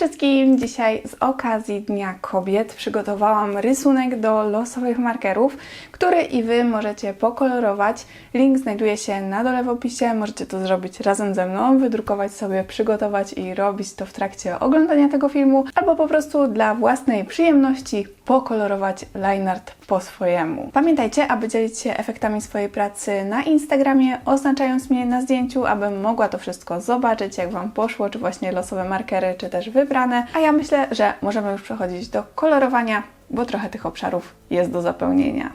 wszystkim! Dzisiaj z okazji Dnia Kobiet przygotowałam rysunek do losowych markerów, który i Wy możecie pokolorować. Link znajduje się na dole w opisie. Możecie to zrobić razem ze mną, wydrukować sobie, przygotować i robić to w trakcie oglądania tego filmu, albo po prostu dla własnej przyjemności pokolorować line art po swojemu. Pamiętajcie, aby dzielić się efektami swojej pracy na Instagramie, oznaczając mnie na zdjęciu, abym mogła to wszystko zobaczyć, jak Wam poszło, czy właśnie losowe markery, czy też wybrane. A ja myślę, że możemy już przechodzić do kolorowania, bo trochę tych obszarów jest do zapełnienia.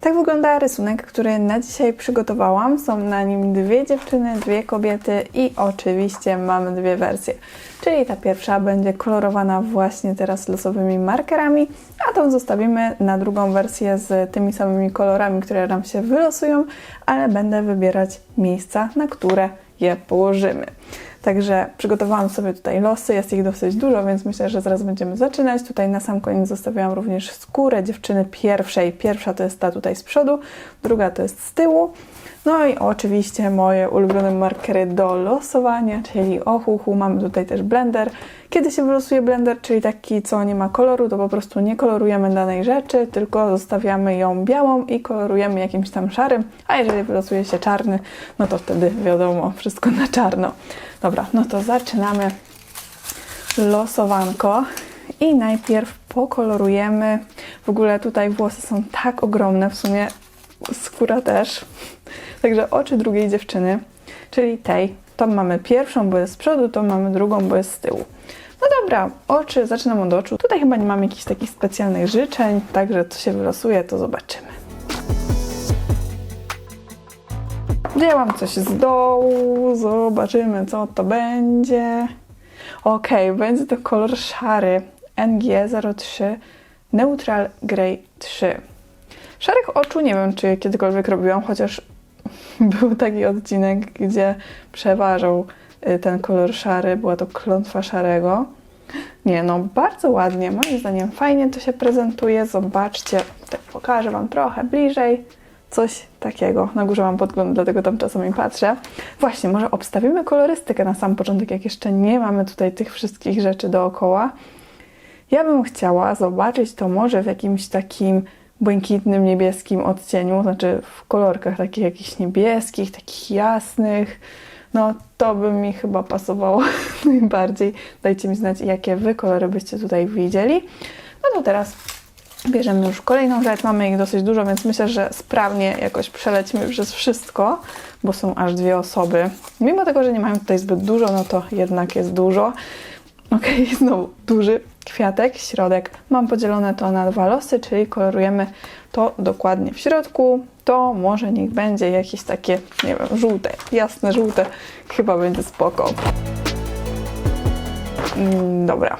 Tak wygląda rysunek, który na dzisiaj przygotowałam. Są na nim dwie dziewczyny, dwie kobiety i oczywiście mamy dwie wersje. Czyli ta pierwsza będzie kolorowana właśnie teraz losowymi markerami, a tą zostawimy na drugą wersję z tymi samymi kolorami, które nam się wylosują, ale będę wybierać miejsca, na które je położymy. Także przygotowałam sobie tutaj losy, jest ich dosyć dużo, więc myślę, że zaraz będziemy zaczynać. Tutaj na sam koniec zostawiłam również skórę dziewczyny pierwszej. Pierwsza to jest ta tutaj z przodu, druga to jest z tyłu. No i oczywiście moje ulubione markery do losowania, czyli ohuhu. Mamy tutaj też blender. Kiedy się wylosuje blender, czyli taki, co nie ma koloru, to po prostu nie kolorujemy danej rzeczy, tylko zostawiamy ją białą i kolorujemy jakimś tam szarym, a jeżeli wylosuje się czarny, no to wtedy wiadomo, wszystko na czarno. Dobra, no to zaczynamy losowanko i najpierw pokolorujemy. W ogóle tutaj włosy są tak ogromne, w sumie skóra też. Także oczy drugiej dziewczyny, czyli tej. To mamy pierwszą, bo jest z przodu, to mamy drugą, bo jest z tyłu. No dobra, oczy, zaczynam od oczu. Tutaj chyba nie mam jakichś takich specjalnych życzeń, także co się wylosuje, to zobaczymy. Wzięłam coś z dołu, zobaczymy co to będzie. Ok, będzie to kolor szary NG03 Neutral Grey 3. Szarych oczu nie wiem, czy kiedykolwiek robiłam, chociaż był taki odcinek, gdzie przeważał y, ten kolor szary, była to klątwa szarego. Nie, no bardzo ładnie, moim zdaniem fajnie to się prezentuje. Zobaczcie, tak pokażę Wam trochę bliżej. Coś takiego. Na górze mam podgląd, dlatego tam czasami patrzę. Właśnie, może obstawimy kolorystykę na sam początek, jak jeszcze nie mamy tutaj tych wszystkich rzeczy dookoła. Ja bym chciała zobaczyć to może w jakimś takim błękitnym, niebieskim odcieniu, znaczy w kolorkach takich jakichś niebieskich, takich jasnych. No to by mi chyba pasowało najbardziej. Dajcie mi znać, jakie wy kolory byście tutaj widzieli. No to teraz bierzemy już kolejną rzecz. Mamy ich dosyć dużo, więc myślę, że sprawnie jakoś przelecimy przez wszystko, bo są aż dwie osoby. Mimo tego, że nie mają tutaj zbyt dużo, no to jednak jest dużo. Ok, znowu duży kwiatek, środek. Mam podzielone to na dwa losy, czyli kolorujemy to dokładnie w środku. To może niech będzie jakieś takie, nie wiem, żółte, jasne żółte. Chyba będzie spoko. Mm, Dobra.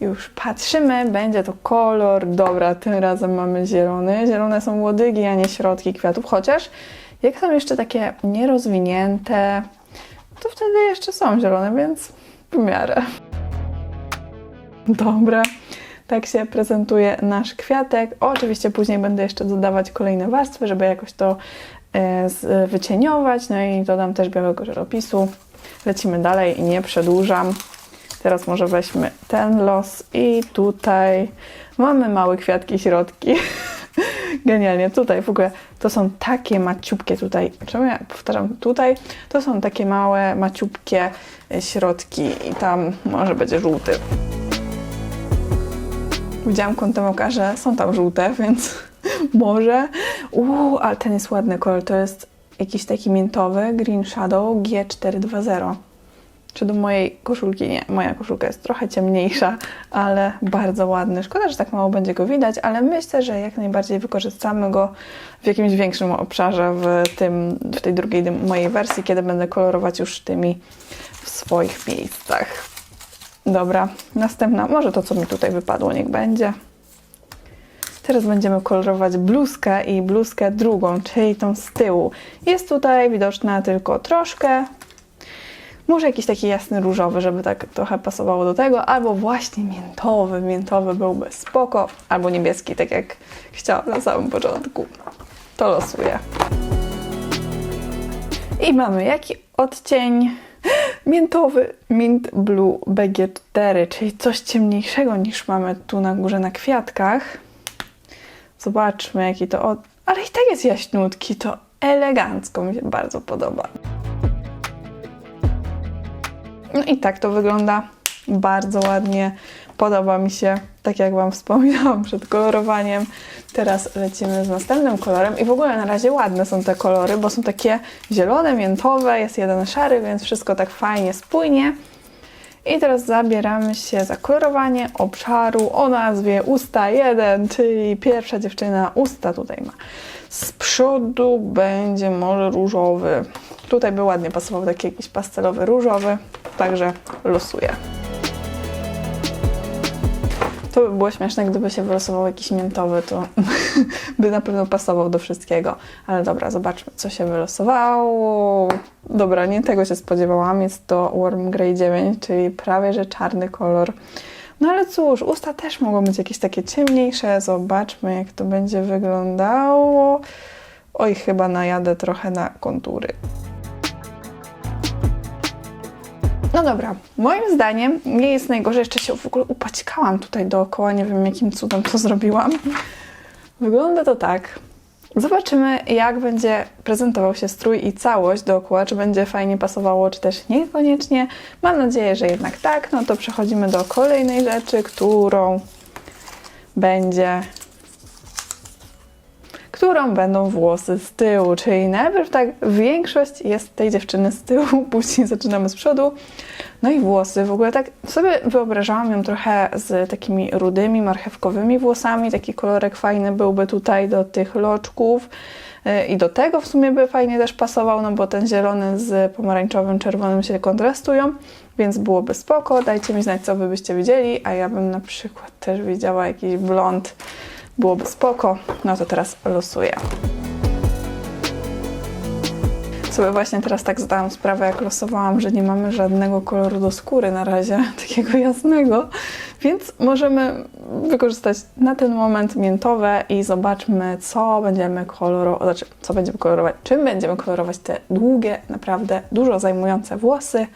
Już patrzymy, będzie to kolor. Dobra, tym razem mamy zielony. Zielone są łodygi, a nie środki kwiatów, chociaż jak są jeszcze takie nierozwinięte, to wtedy jeszcze są zielone, więc w miarę. Dobra, tak się prezentuje nasz kwiatek. Oczywiście później będę jeszcze dodawać kolejne warstwy, żeby jakoś to e, wycieniować. No i dodam też białego żeropisu. Lecimy dalej i nie przedłużam. Teraz może weźmy ten los i tutaj mamy małe kwiatki, środki. Genialnie. Tutaj w ogóle to są takie maciupkie tutaj. Czemu ja powtarzam tutaj? To są takie małe, maciupkie e, środki i tam może będzie żółty. Widziałam kątem oka, że są tam żółte, więc może. Uuu, ale ten jest ładny kolor. To jest jakiś taki miętowy Green Shadow G420. Czy do mojej koszulki? Nie, moja koszulka jest trochę ciemniejsza, ale bardzo ładny. Szkoda, że tak mało będzie go widać, ale myślę, że jak najbardziej wykorzystamy go w jakimś większym obszarze w, tym, w tej drugiej mojej wersji, kiedy będę kolorować już tymi w swoich miejscach. Dobra, następna, może to, co mi tutaj wypadło, niech będzie. Teraz będziemy kolorować bluzkę i bluzkę drugą, czyli tą z tyłu. Jest tutaj widoczna tylko troszkę. Może jakiś taki jasny różowy, żeby tak trochę pasowało do tego, albo właśnie miętowy. Miętowy byłby spoko, albo niebieski, tak jak chciałam na samym początku. To losuję. I mamy jaki odcień? Miętowy Mint Blue BG4, czyli coś ciemniejszego niż mamy tu na górze na kwiatkach. Zobaczmy, jaki to. Od... Ale i tak jest jaśniutki, to elegancko mi się bardzo podoba. No i tak to wygląda bardzo ładnie. Podoba mi się, tak jak Wam wspominałam przed kolorowaniem. Teraz lecimy z następnym kolorem i w ogóle na razie ładne są te kolory, bo są takie zielone, miętowe, jest jeden szary, więc wszystko tak fajnie spójnie. I teraz zabieramy się za kolorowanie obszaru o nazwie Usta 1, czyli pierwsza dziewczyna usta tutaj ma. Z przodu będzie może różowy. Tutaj by ładnie pasował taki jakiś pastelowy różowy, także losuję. To by było śmieszne, gdyby się wylosował jakiś miętowy, to by na pewno pasował do wszystkiego. Ale dobra, zobaczmy, co się wylosowało. Dobra, nie tego się spodziewałam. Jest to Warm Grey 9, czyli prawie że czarny kolor. No ale cóż, usta też mogą być jakieś takie ciemniejsze. Zobaczmy, jak to będzie wyglądało. Oj, chyba najadę trochę na kontury. No dobra, moim zdaniem nie jest najgorzej. Jeszcze się w ogóle upaćkałam tutaj dookoła. Nie wiem, jakim cudem to zrobiłam. Wygląda to tak. Zobaczymy, jak będzie prezentował się strój i całość dookoła, czy będzie fajnie pasowało, czy też niekoniecznie. Mam nadzieję, że jednak tak. No to przechodzimy do kolejnej rzeczy, którą będzie którą będą włosy z tyłu, czyli najpierw tak większość jest tej dziewczyny z tyłu, później zaczynamy z przodu. No i włosy, w ogóle tak sobie wyobrażałam ją trochę z takimi rudymi, marchewkowymi włosami, taki kolorek fajny byłby tutaj do tych loczków y, i do tego w sumie by fajnie też pasował, no bo ten zielony z pomarańczowym, czerwonym się kontrastują, więc byłoby spoko. Dajcie mi znać, co wy byście widzieli, a ja bym na przykład też widziała jakiś blond, byłoby spoko. No to teraz losuję. Sobie właśnie teraz tak zdałam sprawę, jak losowałam, że nie mamy żadnego koloru do skóry na razie, takiego jasnego, więc możemy wykorzystać na ten moment miętowe i zobaczmy, co będziemy kolorować, znaczy, co będziemy kolorować, czym będziemy kolorować te długie, naprawdę dużo zajmujące włosy.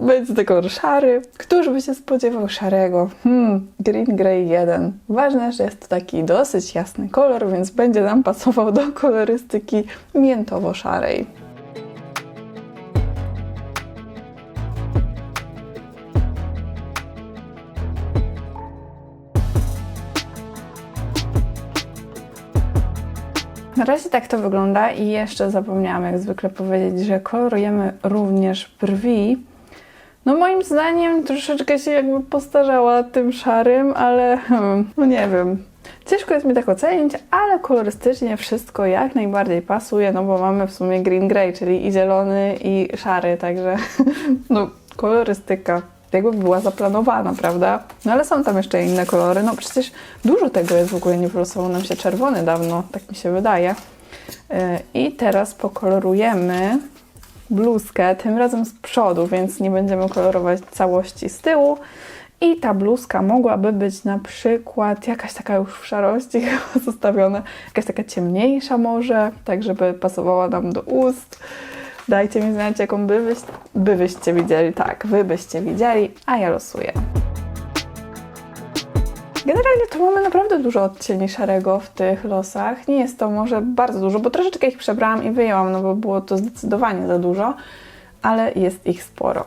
Będzie kolor szary. Któż by się spodziewał szarego? Hmm, Green Grey 1. Ważne, że jest to taki dosyć jasny kolor, więc będzie nam pasował do kolorystyki miętowo-szarej. Na razie tak to wygląda i jeszcze zapomniałam jak zwykle powiedzieć, że kolorujemy również brwi. No moim zdaniem troszeczkę się jakby postarzała tym szarym, ale hmm, no nie wiem. Ciężko jest mi tak ocenić, ale kolorystycznie wszystko jak najbardziej pasuje, no bo mamy w sumie green grey, czyli i zielony i szary, także no kolorystyka jakby była zaplanowana, prawda? No ale są tam jeszcze inne kolory, no przecież dużo tego jest w ogóle, nie wylosował nam się czerwony dawno, tak mi się wydaje. Yy, I teraz pokolorujemy bluzkę, tym razem z przodu, więc nie będziemy kolorować całości z tyłu. I ta bluzka mogłaby być na przykład jakaś taka już w szarości chyba zostawiona, jakaś taka ciemniejsza może, tak żeby pasowała nam do ust. Dajcie mi znać, jaką by, byś, by byście widzieli. Tak, wy byście widzieli, a ja losuję. Generalnie to mamy naprawdę dużo odcieni szarego w tych losach. Nie jest to może bardzo dużo, bo troszeczkę ich przebrałam i wyjęłam, no bo było to zdecydowanie za dużo, ale jest ich sporo.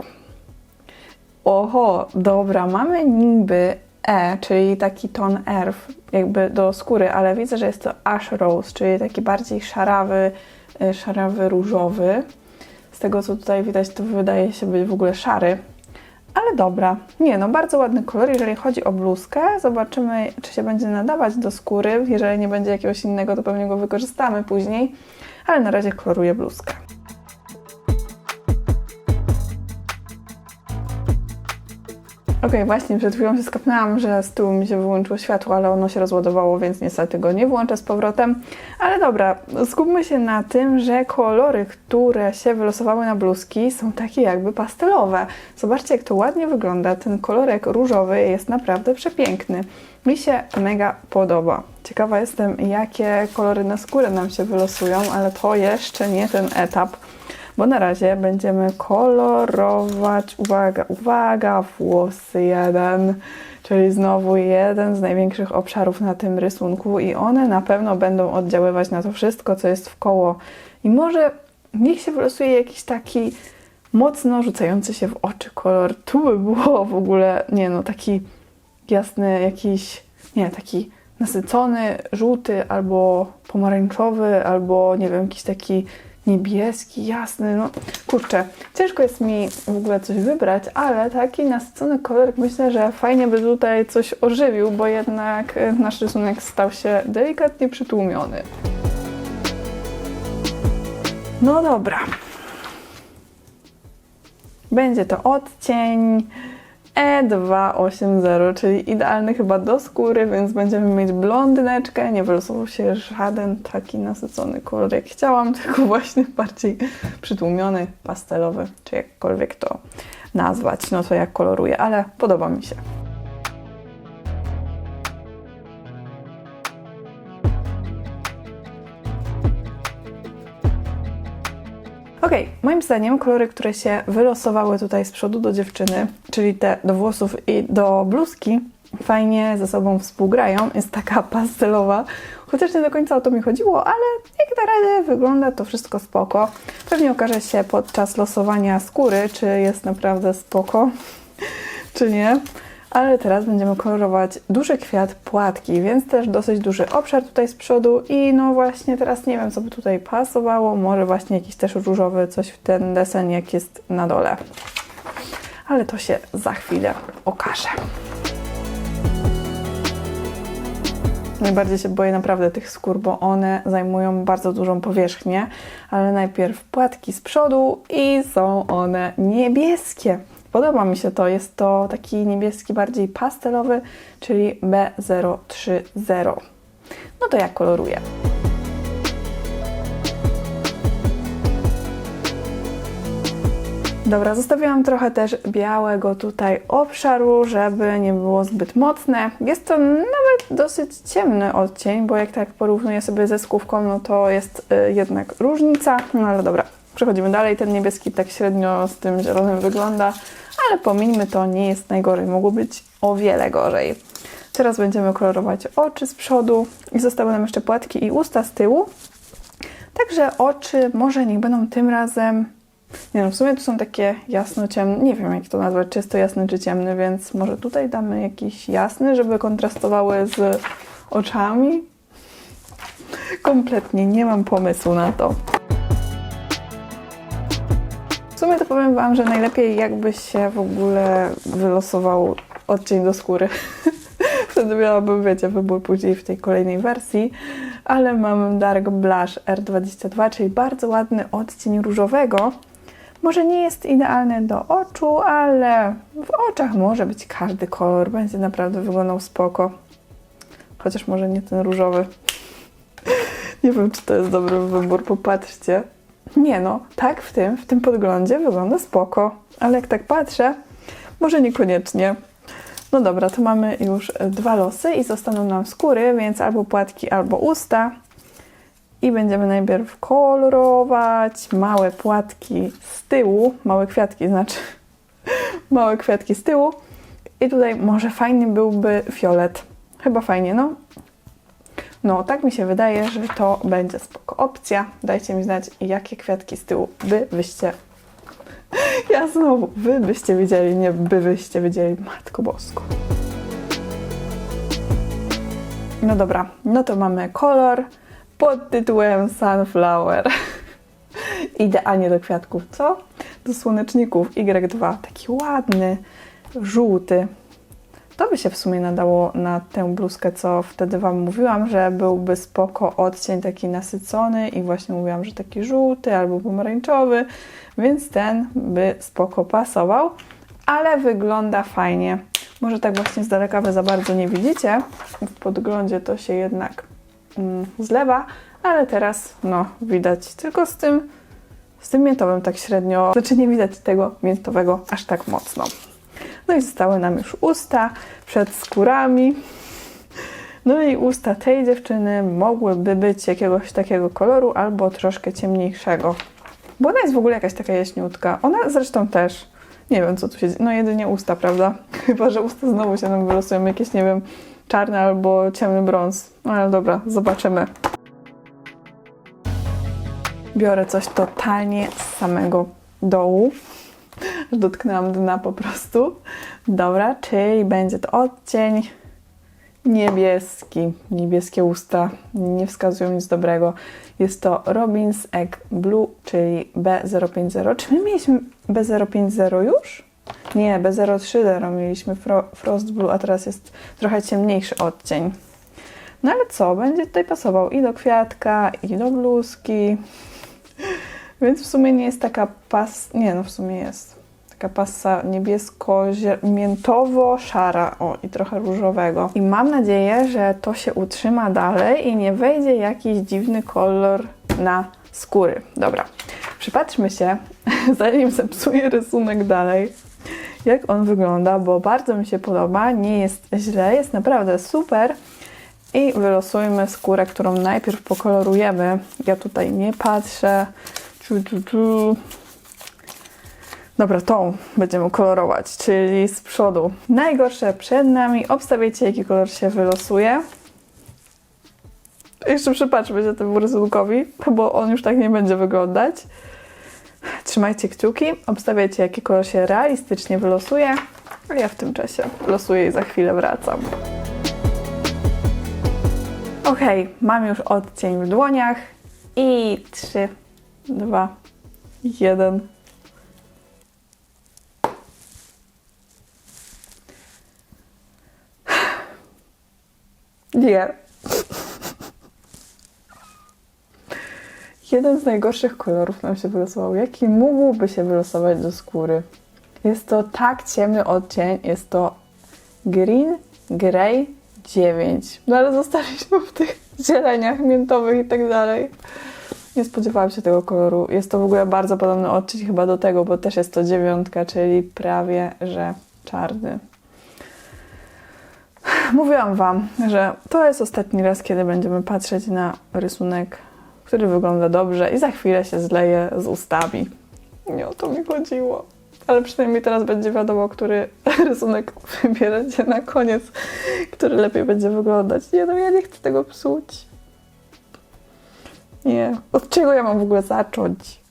Oho, dobra, mamy niby E, czyli taki ton erw, jakby do skóry, ale widzę, że jest to ash rose, czyli taki bardziej szarawy, y, szarawy różowy. Z tego co tutaj widać, to wydaje się być w ogóle szary, ale dobra. Nie, no bardzo ładny kolor. Jeżeli chodzi o bluzkę, zobaczymy, czy się będzie nadawać do skóry. Jeżeli nie będzie jakiegoś innego, to pewnie go wykorzystamy później. Ale na razie koloruję bluzkę. Ok, właśnie przed chwilą się skapnęłam, że z tyłu mi się wyłączyło światło, ale ono się rozładowało, więc niestety go nie włączę z powrotem. Ale dobra, skupmy się na tym, że kolory, które się wylosowały na bluzki są takie jakby pastelowe. Zobaczcie, jak to ładnie wygląda. Ten kolorek różowy jest naprawdę przepiękny. Mi się mega podoba. Ciekawa jestem, jakie kolory na skórę nam się wylosują, ale to jeszcze nie ten etap. Bo na razie będziemy kolorować, uwaga, uwaga, włosy jeden, czyli znowu jeden z największych obszarów na tym rysunku i one na pewno będą oddziaływać na to wszystko, co jest w koło. I może niech się wylosuje jakiś taki mocno rzucający się w oczy kolor. Tu by było w ogóle, nie no, taki jasny, jakiś, nie, taki nasycony, żółty albo pomarańczowy, albo nie wiem, jakiś taki niebieski, jasny, no kurczę, ciężko jest mi w ogóle coś wybrać, ale taki nasycony kolor myślę, że fajnie by tutaj coś ożywił, bo jednak e, nasz rysunek stał się delikatnie przytłumiony. No dobra. Będzie to odcień E280, czyli idealny chyba do skóry, więc będziemy mieć blondyneczkę. Nie wylosował się żaden taki nasycony kolor, jak chciałam, tylko właśnie bardziej przytłumiony, pastelowy, czy jakkolwiek to nazwać. No to jak koloruję, ale podoba mi się. Okej, moim zdaniem kolory, które się wylosowały tutaj z przodu do dziewczyny, czyli te do włosów i do bluzki, fajnie ze sobą współgrają. Jest taka pastelowa, chociaż nie do końca o to mi chodziło, ale jak na razie wygląda to wszystko spoko. Pewnie okaże się podczas losowania skóry, czy jest naprawdę spoko, czy nie. Ale teraz będziemy kolorować duży kwiat płatki, więc też dosyć duży obszar tutaj z przodu i no właśnie teraz nie wiem, co by tutaj pasowało. Może właśnie jakiś też różowy, coś w ten desen, jak jest na dole. Ale to się za chwilę okaże. Najbardziej się boję naprawdę tych skór, bo one zajmują bardzo dużą powierzchnię, ale najpierw płatki z przodu i są one niebieskie. Podoba mi się to, jest to taki niebieski bardziej pastelowy, czyli B030. No to jak koloruję? Dobra, zostawiłam trochę też białego tutaj obszaru, żeby nie było zbyt mocne. Jest to nawet dosyć ciemny odcień, bo jak tak porównuję sobie ze skówką, no to jest y, jednak różnica. No ale dobra, przechodzimy dalej. Ten niebieski tak średnio z tym zielonym wygląda, ale pomińmy to, nie jest najgorzej. Mogło być o wiele gorzej. Teraz będziemy kolorować oczy z przodu i zostały nam jeszcze płatki i usta z tyłu. Także oczy może niech będą tym razem nie no, w sumie tu są takie jasno-ciemne, nie wiem jak to nazwać, czy jest to jasny czy ciemny, więc może tutaj damy jakiś jasny, żeby kontrastowały z oczami. Kompletnie nie mam pomysłu na to. Sumie to powiem Wam, że najlepiej jakby się w ogóle wylosował odcień do skóry. Wtedy miałabym, wiecie, wybór później w tej kolejnej wersji. Ale mam Dark Blush R22, czyli bardzo ładny odcień różowego. Może nie jest idealny do oczu, ale w oczach może być każdy kolor. Będzie naprawdę wyglądał spoko. Chociaż może nie ten różowy. Nie wiem, czy to jest dobry wybór, popatrzcie. Nie no, tak w tym, w tym podglądzie wygląda spoko. Ale jak tak patrzę, może niekoniecznie. No dobra, to mamy już dwa losy i zostaną nam skóry, więc albo płatki, albo usta. I będziemy najpierw kolorować małe płatki z tyłu, małe kwiatki, znaczy małe kwiatki z tyłu. I tutaj może fajny byłby fiolet. Chyba fajnie, no. No, tak mi się wydaje, że to będzie spoko opcja. Dajcie mi znać, jakie kwiatki z tyłu by wyście... Ja znowu, wy byście widzieli, nie by wyście widzieli. Matko Bosko. No dobra, no to mamy kolor pod tytułem Sunflower. Idealnie do kwiatków, co? Do słoneczników Y2. Taki ładny, żółty. To by się w sumie nadało na tę bluzkę, co wtedy Wam mówiłam, że byłby spoko odcień taki nasycony i właśnie mówiłam, że taki żółty albo pomarańczowy, więc ten by spoko pasował, ale wygląda fajnie. Może tak właśnie z daleka Wy za bardzo nie widzicie, w podglądzie to się jednak mm, zlewa, ale teraz no widać tylko z tym z tym miętowym tak średnio, znaczy nie widać tego miętowego aż tak mocno. No i zostały nam już usta przed skórami. No i usta tej dziewczyny mogłyby być jakiegoś takiego koloru albo troszkę ciemniejszego. Bo ona jest w ogóle jakaś taka jaśniutka. Ona zresztą też. Nie wiem, co tu się dzieje. No jedynie usta, prawda? Chyba, że usta znowu się nam wylosują jakieś, nie wiem, czarny albo ciemny brąz. No ale dobra, zobaczymy. Biorę coś totalnie z samego dołu. Dotknęłam dna po prostu. Dobra, czyli będzie to odcień niebieski. Niebieskie usta nie wskazują nic dobrego. Jest to Robins Egg Blue, czyli B050. Czy my mieliśmy B050 już? Nie, B030 mieliśmy Fro Frost Blue, a teraz jest trochę ciemniejszy odcień. No ale co, będzie tutaj pasował i do kwiatka, i do bluzki. Więc w sumie nie jest taka pas... Nie, no w sumie jest. Taka pasa niebiesko-miętowo-szara. O, i trochę różowego. I mam nadzieję, że to się utrzyma dalej i nie wejdzie jakiś dziwny kolor na skóry. Dobra, przypatrzmy się, zanim zepsuję rysunek dalej, jak on wygląda, bo bardzo mi się podoba, nie jest źle, jest naprawdę super. I wylosujmy skórę, którą najpierw pokolorujemy. Ja tutaj nie patrzę. Dobra, tą będziemy kolorować, czyli z przodu. Najgorsze przed nami. Obstawiajcie, jaki kolor się wylosuje. Jeszcze przypatrzmy się temu rysunkowi, bo on już tak nie będzie wyglądać. Trzymajcie kciuki, obstawiajcie, jaki kolor się realistycznie wylosuje, a ja w tym czasie losuję i za chwilę wracam. Ok, mam już odcień w dłoniach i 3, 2, 1. Nie. Jeden z najgorszych kolorów nam się wylosował. Jaki mógłby się wylosować do skóry? Jest to tak ciemny odcień, jest to Green Grey 9. No ale zostaliśmy w tych zieleniach miętowych i tak dalej. Nie spodziewałam się tego koloru. Jest to w ogóle bardzo podobny odcień chyba do tego, bo też jest to dziewiątka, czyli prawie że czarny. Mówiłam Wam, że to jest ostatni raz, kiedy będziemy patrzeć na rysunek, który wygląda dobrze i za chwilę się zleje z ustami. Nie o to mi chodziło. Ale przynajmniej teraz będzie wiadomo, który rysunek wybieracie na koniec, który lepiej będzie wyglądać. Nie no, ja nie chcę tego psuć. Nie. Od czego ja mam w ogóle zacząć?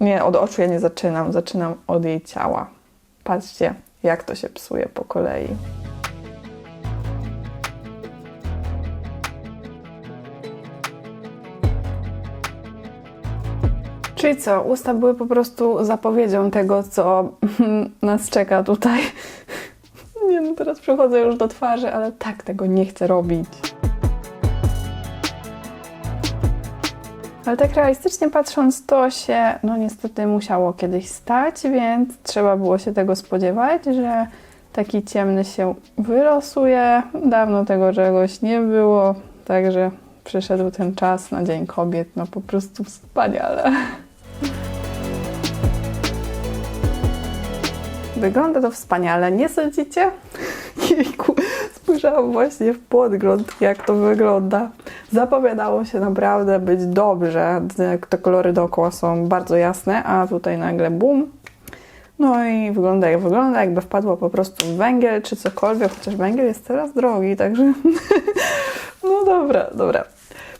Nie, od oczu ja nie zaczynam. Zaczynam od jej ciała. Patrzcie, jak to się psuje po kolei. Czyli co, usta były po prostu zapowiedzią tego, co nas czeka tutaj. Nie no, teraz przechodzę już do twarzy, ale tak tego nie chcę robić. Ale tak realistycznie patrząc, to się, no niestety musiało kiedyś stać, więc trzeba było się tego spodziewać, że taki ciemny się wylosuje. Dawno tego czegoś nie było, także przyszedł ten czas na Dzień Kobiet, no po prostu wspaniale. Wygląda to wspaniale, nie sądzicie? Jejku, spojrzałam właśnie w podgląd, jak to wygląda. Zapowiadało się naprawdę być dobrze. Te kolory dookoła są bardzo jasne, a tutaj nagle bum. No i wygląda jak wygląda, jakby wpadło po prostu węgiel czy cokolwiek, chociaż węgiel jest teraz drogi, także no dobra, dobra.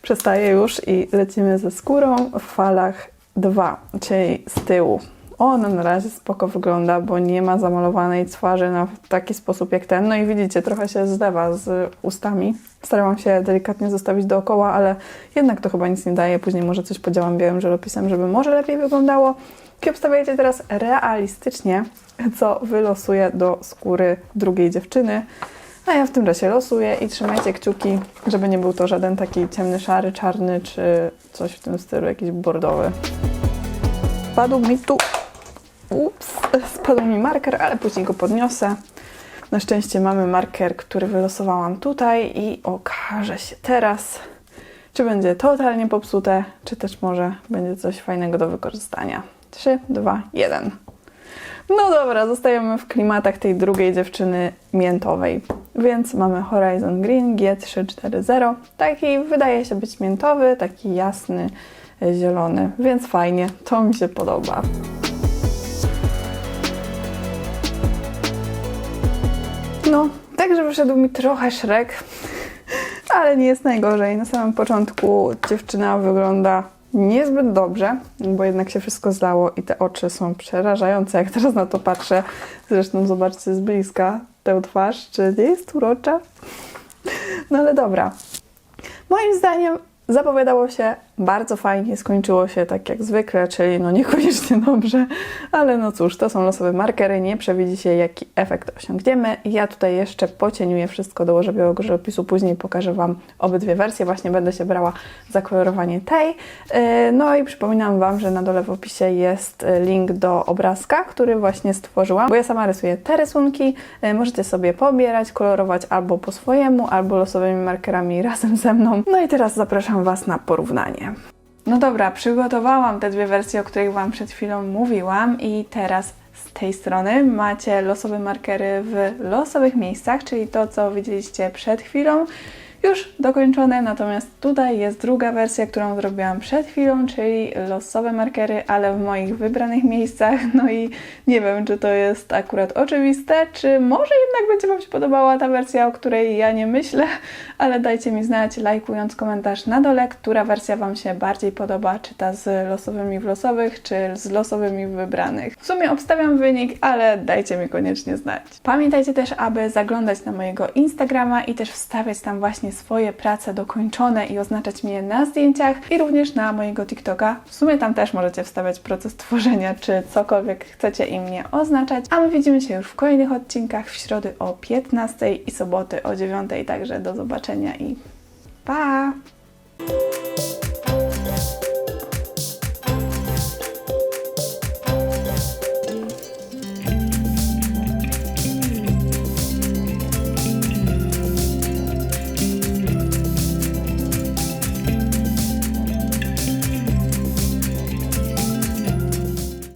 Przestaję już i lecimy ze skórą w falach 2, czyli z tyłu. Ona na razie spoko wygląda, bo nie ma zamalowanej twarzy na taki sposób jak ten. No i widzicie, trochę się zlewa z ustami. Starałam się delikatnie zostawić dookoła, ale jednak to chyba nic nie daje. Później może coś podziałam białym żelopisem, żeby może lepiej wyglądało. I obstawiajcie teraz realistycznie, co wylosuje do skóry drugiej dziewczyny. A ja w tym czasie losuję i trzymajcie kciuki, żeby nie był to żaden taki ciemny, szary, czarny, czy coś w tym stylu, jakiś bordowy. Spadł mi tu Ups, spadł mi marker, ale później go podniosę. Na szczęście mamy marker, który wylosowałam tutaj i okaże się teraz, czy będzie totalnie popsute, czy też może będzie coś fajnego do wykorzystania. 3, 2, 1. No dobra, zostajemy w klimatach tej drugiej dziewczyny miętowej. Więc mamy Horizon Green G340. Taki wydaje się być miętowy, taki jasny, zielony, więc fajnie, to mi się podoba. No, także wyszedł mi trochę Shrek, ale nie jest najgorzej. Na samym początku dziewczyna wygląda niezbyt dobrze, bo jednak się wszystko zlało i te oczy są przerażające, jak teraz na to patrzę. Zresztą zobaczcie z bliska tę twarz, czy nie jest urocza? No ale dobra. Moim zdaniem zapowiadało się bardzo fajnie, skończyło się tak jak zwykle, czyli no niekoniecznie dobrze, ale no cóż, to są losowe markery, nie przewidzi się jaki efekt osiągniemy. Ja tutaj jeszcze pocieniuję wszystko, dołożę białego żywopisu, później pokażę Wam obydwie wersje, właśnie będę się brała za kolorowanie tej. Yy, No i przypominam Wam, że na dole w opisie jest y, link do obrazka, który właśnie stworzyłam, bo ja sama rysuję te rysunki, Yy, możecie sobie pobierać, kolorować albo po swojemu, albo losowymi markerami razem ze mną. No i teraz zapraszam Was na porównanie. No dobra, przygotowałam te dwie wersje, o których Wam przed chwilą mówiłam i teraz z tej strony macie losowe markery w losowych miejscach, czyli to, co widzieliście przed chwilą, już dokończone, natomiast tutaj jest druga wersja, którą zrobiłam przed chwilą, czyli losowe markery, ale w moich wybranych miejscach, no i nie wiem, czy to jest akurat oczywiste, czy może jednak będzie Wam się podobała ta wersja, o której ja nie myślę, ale dajcie mi znać, lajkując komentarz na dole, która wersja Wam się bardziej podoba, czy ta z losowymi w losowych, czy z losowymi w wybranych. W sumie obstawiam wynik, ale dajcie mi koniecznie znać. Pamiętajcie też, aby zaglądać na mojego Instagrama i też wstawiać tam właśnie swoje prace dokończone i oznaczać mnie na zdjęciach i również na mojego TikToka. W sumie tam też możecie wstawiać proces tworzenia, czy cokolwiek chcecie i mnie oznaczać. A my widzimy się już w kolejnych odcinkach w środy o 15 i soboty o 9, także do zobaczenia i pa!